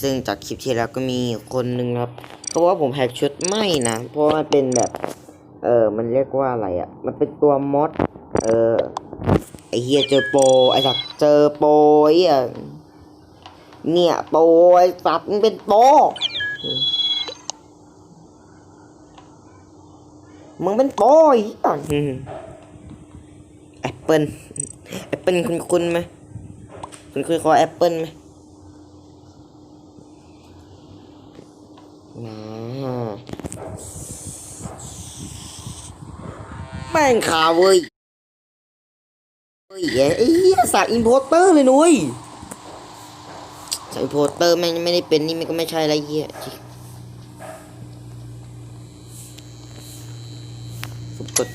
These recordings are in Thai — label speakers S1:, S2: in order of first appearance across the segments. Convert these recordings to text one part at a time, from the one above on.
S1: ซึ่งจากคลิปที่แล้วก็มีคนหนึ่งครับเขาบอกว่าผมแฮกชุดไม่นะ เพราะว่ามันเป็นแบบ เออมันเรียกว่าอะไรอะ่ะ มันเป็นตัวมอดเออไอเฮียเจอโปรไอสัตว์เจอโปรไอ้เฮียเนี่ยโปรไอสัตว์มันเป็นโปรมึงเป็นโปรไอ้เหี้ยแอปเปิลแอปเปิลคุณคุณไหมคุณเคยขอแอปเปิลไหม แม่งขาเว้ยเฮ้ยไอ้สากอินโพเตอร์เลยนุ้ยสากอินโพเตอร์แม่งไม่ได้เป็นนี่มันก็ไม่ใช่อะไรเหี้ยจริงฟุบกด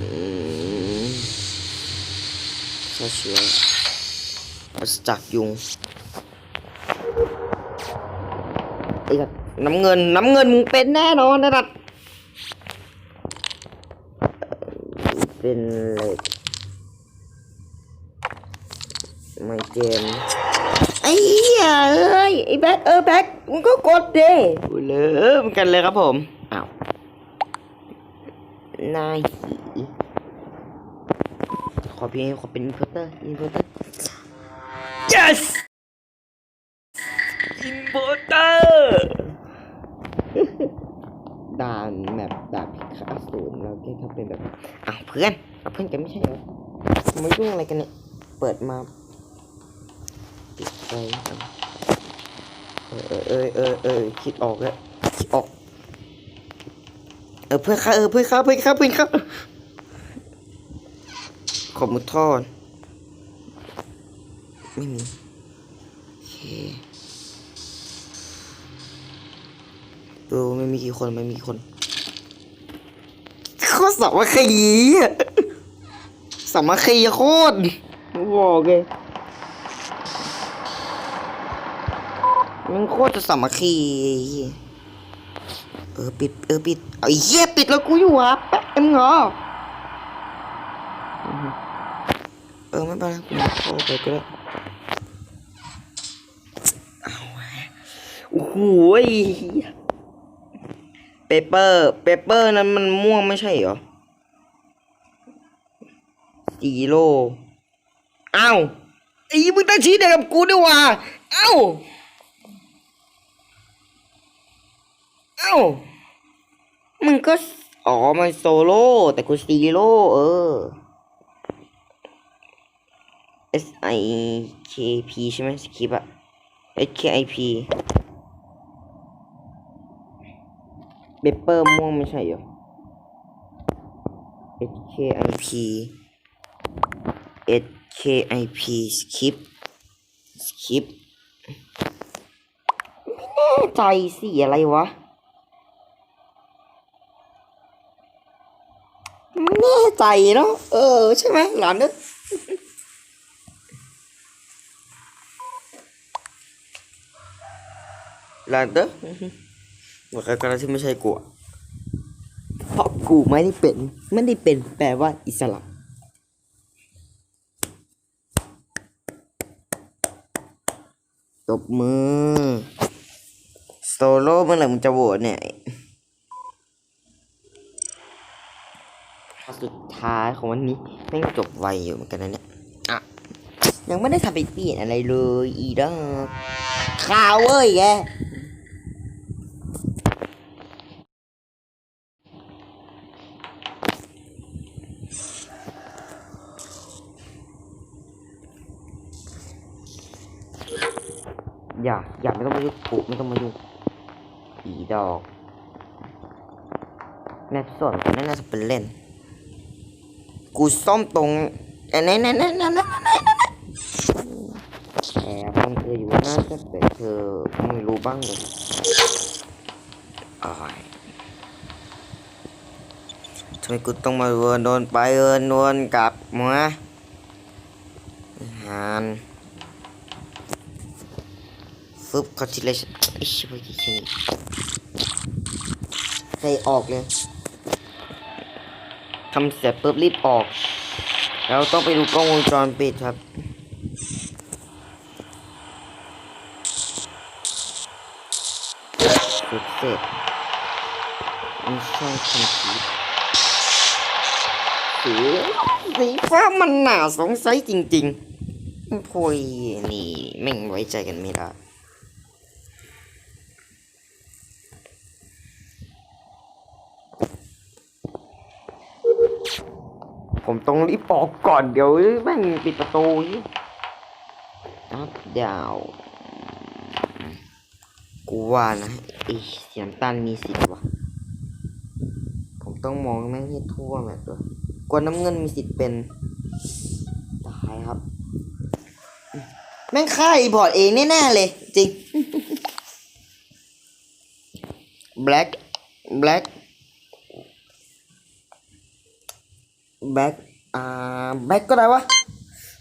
S1: อืมฆ่าเชื้อปราศจากยุงไอ้สัตว์น้ำเงิน น้ำเงินมึงเป็นแน่นอนนะดัด เป็นเหล็กไม่เจมไอ้เหี้ยเอ้ยไอ้แบ็คเออแบ็คมึงก็กดเด้เลยเหมือนกันเลยครับผมอ้าวนายหีขอเพียงขอเป็นอินพุตเตอร์อินพุตเตอร์ yes อินพุตเตอร์ ด่านแมปด่านพิฆาตศูนย์เราแค่ทำเป็นแบบอ้าวเพื่อนเอาเพื่อนกันไม่ใช่เหรอมายุ่งอะไรกันเนี่ย เปิดมาปิดไฟเออเออเออเออเออคิดออกแล้วคิดออก เออเพื่อนข้าเออเพื่อนข้าเพื่อนข้าเพื่อนข้าขอบมุดทอดไม่มีโอเค ดูไม่มีกี่คนไม่มีกี่คนโคตรสามัคคีอะสามัคคีโคตรบอกเลยมันโคตรจะสามัคคีไอ้เหี้ยเออปิดเออปิดเอาไอ้เหี้ยปิดแล้วกูอยู่อะแป๊บนึงเหรออือฮึเออไม่เป็นไรกูเข้าไปก็ได้เอาวะโอ้โหไอ้ เปเปอร์เปเปอร์นั้นมันม่วงไม่ใช่เหรอซีโร่อ้าวไอ้มึงตั้งชี้เดียวกับกูด้วยว่ะเอ้าเอ้ามึงก็ อ๋อ มันโซโล่แต่กูซีโร่เออ S I K P ใช่ไหมสคริปอะ S K I P เปเปอร์ม่วงไม่ใช่เหรอ S K I P S K I P สคริปสคริปไม่แน่ใจสิอะไรวะไม่แน่ใจเนาะเออ ใช่ไหมหลานเนอะหลานเนอะ หมดใครก็แล้วที่ไม่ใช่กูอะเพราะกูไม่ได้เป็นไม่ได้เป็นแปลว่าอิสระตบมือโซโล่เมื่อไหร่มึงจะโหวตเนี่ยสุดท้ายของวันนี้แม่งจบไวอยู่เหมือนกันนะเนี่ยอะยังไม่ได้ทำไปเปลี่ยนอะไรเลยอีดอกข่าวเว้ยแก อย่า อย่าไม่ต้องมายุ่ง กูไม่ต้องมายุ่งอีดอกแน่ส่วนนั่นน่าจะเป็นเล่น กูซ่อมตรงไอ้นั่นนั่นนั่นนั่นนั่นแอบมันเธออยู่น่าจะแต่เธอไม่รู้บ้างเลยอายทำไมกูต้องมาเวินโดนไปเวินโดนกลับมาหาน ปึ๊บก็นทิเลชันไอชิบะกี้แค่นี้ใส่ออกเลยทำเสร็จปุ๊บรีบออก แล้วต้องไปดูกล้องวงจรปิดครับสุดเสร็จไม่ใช่คำสีสีสีฟ้ามันหนาสงสัยจริงๆพวยนี่ไม่ไว้ใจกันไม่ได้ ผมต้องรีบออกก่อนเดี๋ยวแม่งปิดประตูอีกอัพดาวกูว่านะไอเสียงตันมีสิทธิ์วะผมต้องมองแม่งให้ทั่วแบบด้วกว่าน้ำเงินมีสิทธิ์เป็นตายครับ แม่งฆ่าอีพอร์ตเองแน่ๆเลย จริง black black back อ่า back ก็ได้วะ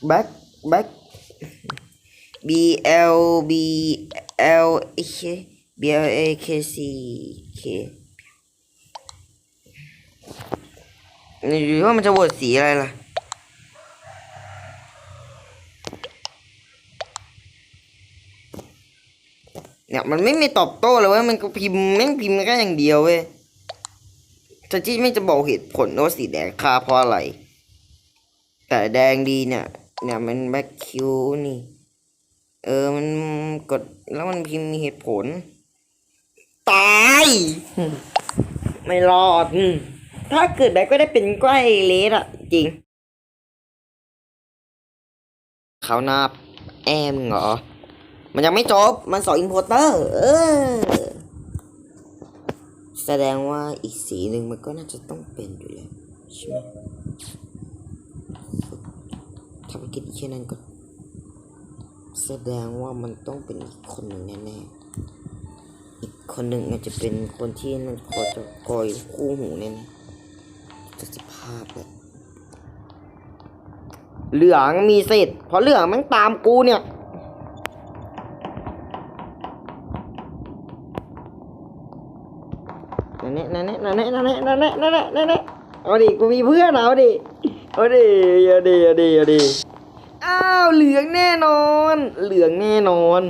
S1: back back b l b l a k b l a k c k หรือว่ามันจะโหวตสีอะไรล่ะเนี่ยมันไม่มีตอบโต้เลยเว้ยมันก็พิมพ์แม่งพิมพ์แค่อย่างเดียวเว้ย ทัที่ไม่จะบอกเหตุผลว่าสีแดงค่าเพราะอะไร แต่แดงดีเนี่ย เนี่ยมันแบ็คคิวนี่ เออมันกดแล้วมันพิมพ์มีเหตุผล ตาย ไม่รอด ถ้าเกิดแบ็คก็ได้เป็นก้อยเลสอะจริง เขาหนับแอมเหรอ มันยังไม่จบ มันสองอินโพเตอร์ เออ แสดงว่าอีกสีหนึ่งมันก็น่าจะต้องเป็นอยู่แล้วใช่ไหมทำให้คิดแค่นั้นก็แสดงว่ามันต้องเป็นอีกคนหนึ่งแน่ๆ อีกคนหนึ่งอาจจะเป็นคนที่มันคอยจะคอยคู่หูแน่ๆจะสภาพแบบเหลืองมีสิทธิ์เพราะเหลืองมันตามกูเนี่ย นั่นแหละนั่นแหละนั่นแหละนั่นแหละนั่นแหละนั่นแหละนั่นแหละเอาดิกูมีเพื่อนเอาดิเอาดิเอาดิเอาดิเอาดิอ้าวเหลืองแน่นอน เหลืองแน่นอน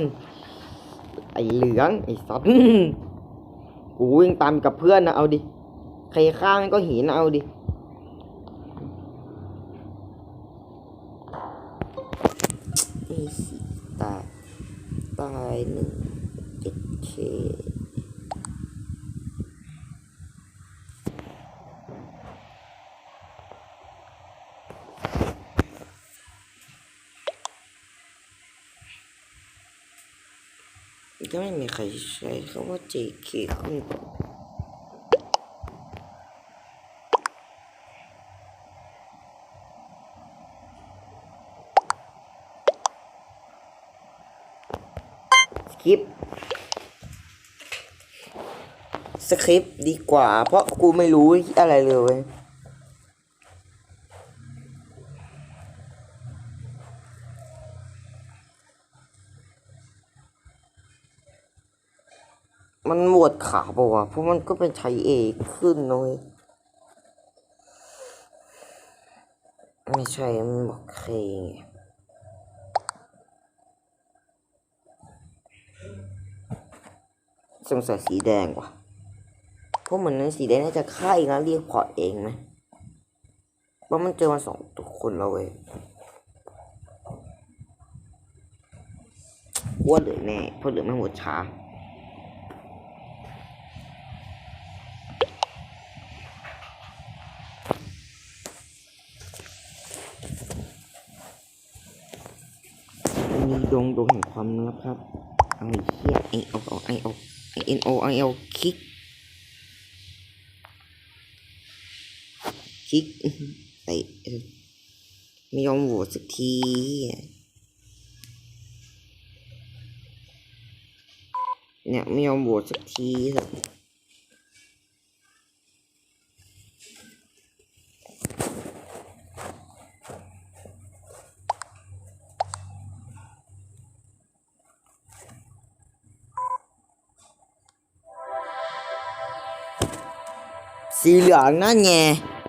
S1: ไอเหลืองไอสัตว์กูวิ่งตามกับเพื่อนนะเอาดิใครฆ่ามันก็หินเอาดิไอสิตายตายหนึ่งเจ็ดเค ก็ไม่มีใครใช้คำว่า JK ขึ้นก่อนสคริปสคริปดีกว่า เพราะกูไม่รู้อะไรเลย มันหมวดขาวปะวะเพราะมันก็เป็นใช้เอขึ้นนะเว้ยไม่ใช่มันบอกเคงสงสัยสีแดงว่ะเพราะเหมือนนั้นสีแดงน่าจะฆ่าอีกแล้วเรียกพอร์ตเองไหมเพราะมันเจอมาสองตัวคนแล้วเว้ยอ้วนเหลือแน่เพราะเหลือไม่หมดช้า ความลับครับเอาไอ้เฮียไอออกออกไอออกไอเอ็นโอไอเอาคิกคิกไอไม่ยอมโหวตสักทีเนี่ยไม่ยอมโหวตสักทีสัก หลืองนั่นไง